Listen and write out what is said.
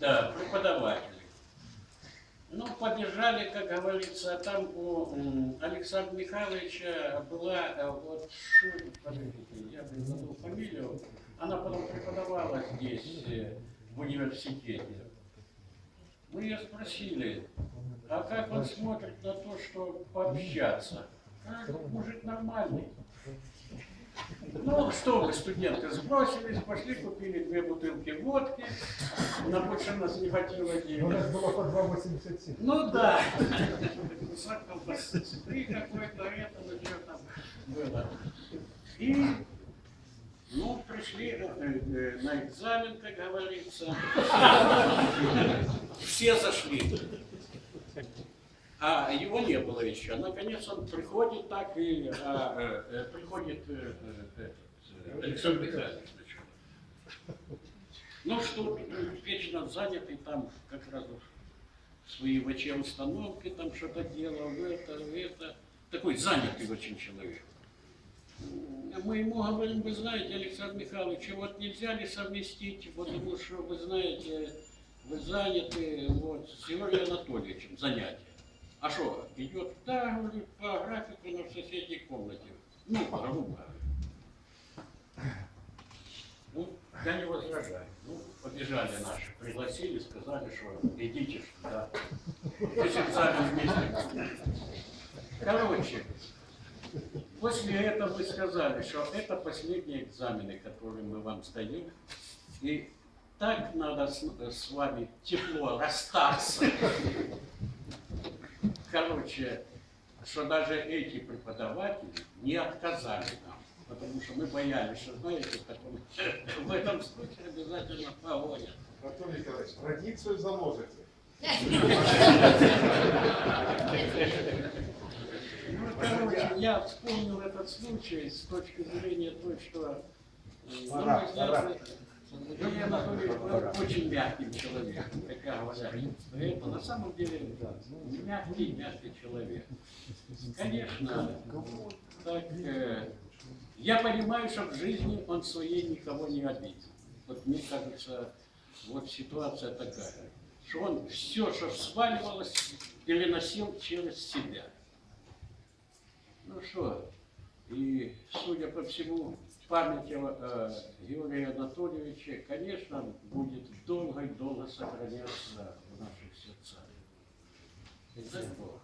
Да, преподаватели. Ну, побежали, как говорится, а там у Александра Михайловича была э, вот, подождите, я забыл фамилию, она потом преподавала здесь, э, в университете. Мы ее спросили, а как он смотрит на то, что пообщаться? Как мужик нормальный. Ну, что вы, студенты, сбросились, пошли, купили две бутылки водки, на больше нас не хватило У денег. нас было по 2,87. Ну да, кусок колбасы, какой-то это, ну что там было. И, ну, пришли э, э, на экзамен, как говорится. Все зашли. А его не было еще. Наконец он приходит так и а, э, э, приходит э, э, этот, э, Александр Михайлович. Ну что, э, вечно занятый там как раз свои ВЧ-установки, там что-то делал, это, это. Такой занятый очень человек. М, Мы ему говорим, вы знаете, Александр Михайлович, вот нельзя ли совместить, потому что, вы знаете, вы заняты вот, с Георгием Анатольевичем занятия. А что, идет, да, говорит, по графику, в соседней комнате. Ну, грубо. Ну, я не возражаю. Ну, побежали наши, пригласили, сказали, что идите сюда. Пусть экзамен вместе. Короче, после этого мы сказали, что это последние экзамены, которые мы вам сдаем. И так надо с, с вами тепло расстаться. Короче, что даже эти преподаватели не отказали нам. Потому что мы боялись, что, знаете, в, таком- в этом случае обязательно погонят. Анатолий Николаевич, традицию заложите. Ну, короче, я вспомнил этот случай с точки зрения той, что, э, Пора, очень мягким человеком, как говорят. Это на самом деле мягкий, мягкий человек. Конечно, так, э, я понимаю, что в жизни он своей никого не обидел. Вот мне кажется, вот ситуация такая, что он все, что сваливалось, переносил через себя. Ну что, и судя по всему, память о э, Георгия Анатольевича, конечно, будет долго и долго сохраняться в наших сердцах. Дай Бог.